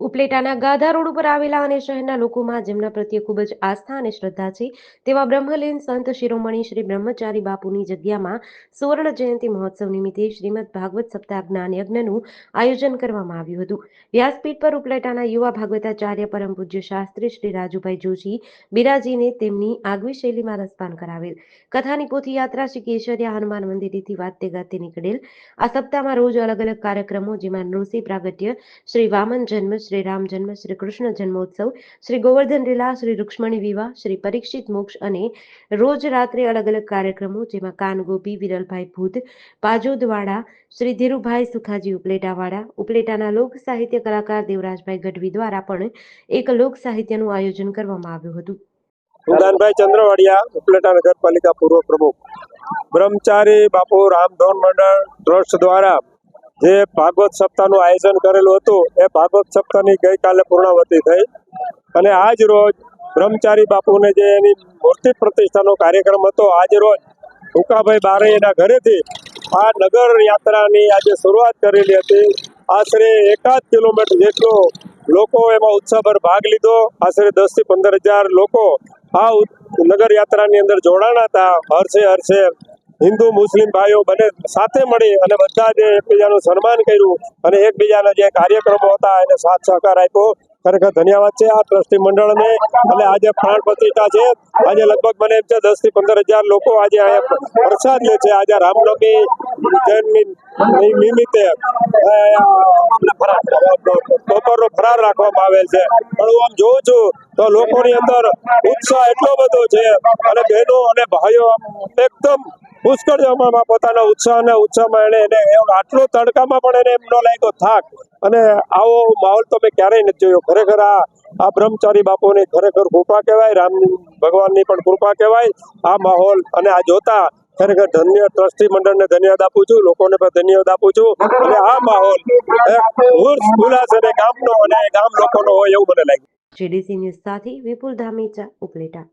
ઉપલેટાના ગાધા road ઉપર આવેલા અને શહેરના લોકોમાં જેમના પ્રત્યે ખૂબ જ આસ્થા અને શ્રદ્ધા છે, તેવા બ્રહ્મલીન સંત શિરોમણી શ્રી બ્રહ્મચારી બાપુની જગ્યામાં સુવર્ણ જયંતિ મહોત્સવ નિમિત્તે શ્રીમદ ભાગવત સપ્તાહ જ્ઞાન યજ્ઞનું આયોજન કરવામાં આવ્યું હતું. વ્યાસપીઠ પર ઉપલેટાના યુવા ભાગવતાચાર્ય પરમ પૂજ્ય શાસ્ત્રી શ્રી રાજુભાઈ જોશી બિરાજીને તેમની આગવી શૈલીમાં રસપાન કરાવેલ. કથાની પોથી યાત્રા શ્રી કેશરિયા હનુમાન મંદિરેથી વાતે ગાતે નીકળેલ. આ સપ્તાહમાં રોજ અલગ અલગ કાર્યક્રમો, જેમાં નૃસિંહ પ્રાગટ્ય, શ્રી વામન જન્મ શ્રી રામ જન્મ, શ્રી કૃષ્ણ જન્મોત્સવ, શ્રી ગોવર્ધન લીલા, શ્રી રૂક્ષ્મણી વિવાહ, શ્રી પરીક્ષિત મોક્ષ અને રોજ રાત્રે અલગ અલગ કાર્યક્રમો જેમાં કાનગોપી, વિરલભાઈ ભૂત, પાજોદવાડા, શ્રી ધીરુભાઈ સુખાજી ઉપલેટાવાડા, ઉપલેટાના લોક સાહિત્ય કલાકાર દેવરાજભાઈ ગઢવી દ્વારા પણ એક લોક સાહિત્યનું આયોજન કરવામાં આવ્યું હતું. સુદાનભાઈ ચંદ્રવાડિયા, ઉપલેટા નગરપાલિકા પૂર્વ પ્રમુખ. બ્રહ્મચારી બાપુ રામધોન મંડળ ટ્રસ્ટ દ્વારા જે ભાગવત સપ્તાહનું આયોજન કરેલું હતું, એ ભાગવત સપ્તાહની ગઈકાલે પૂર્ણાવતી થઈ. અને આજ રોજ બ્રહ્મચારી બાપુને જે એની મૂર્તિ પ્રતિષ્ઠાનો કાર્યક્રમ હતો, આજ રોજ ભૂકાભાઈ બારૈયાના ઘરેથી આ નગર યાત્રાની આજે શરૂઆત કરેલી હતી. આશરે એકાદ કિલોમીટર જેટલો લોકો એમાં ઉત્સાહભર ભાગ લીધો. આશરે દસથી પંદર હજાર લોકો આ નગર યાત્રાની અંદર જોડાણા હતા. હર્ષે હર્ષે હિન્દુ, મુસ્લિમ ભાઈઓ બને સાથે મળી અને બધા જે એકબીજાનું સન્માન કર્યું અને એકબીજાના જે કાર્યક્રમો હતા એને સાથ સહકાર આપ્યો. ખરેખર ધન્યવાદ છે આ ટ્રસ્ટી મંડળને અને આજે પ્રાણ પ્રતિષ્ઠા છે. આજે લગભગ મને એમ છે દસથી પંદર હજાર લોકો આજે પ્રસાદ લે છે. આજે રામનવમી જન્મની નિમિત્તે બપોરનો ફરાર રાખવામાં આવેલ છે. પણ હું આમ જોઉં છું તો લોકોની અંદર ઉત્સાહ એટલો બધો છે અને બહેનો અને ભાઈઓ એકદમ પુષ્કળ જમવામાં પોતાના ઉત્સાહ અને ઉત્સાહમાં એને એને આટલો તડકામાં પણ એને એમ ન લાગ્યો, થાક. અને આવો માહોલ તો મેં ક્યારેય નથી જોયો. ખરેખર આ આ બ્રહ્મચારી બાપુની ખરેખર કૃપા કહેવાય, રામ ભગવાનની પણ કૃપા કહેવાય. આ માહોલ અને આ જોતા ખરેખર ધન્ય ટ્રસ્ટી મંડળને ધન્યવાદ આપું છું, લોકોને પણ ધન્યવાદ આપું છું. અને આ માહોલ ઉલ્લાસ અને ગામનો અને ગામ લોકોનો હોય એવું મને લાગ્યું. જીડીસી ન્યૂઝ સાથે વિપુલ ધામેચા ઉપલેટા.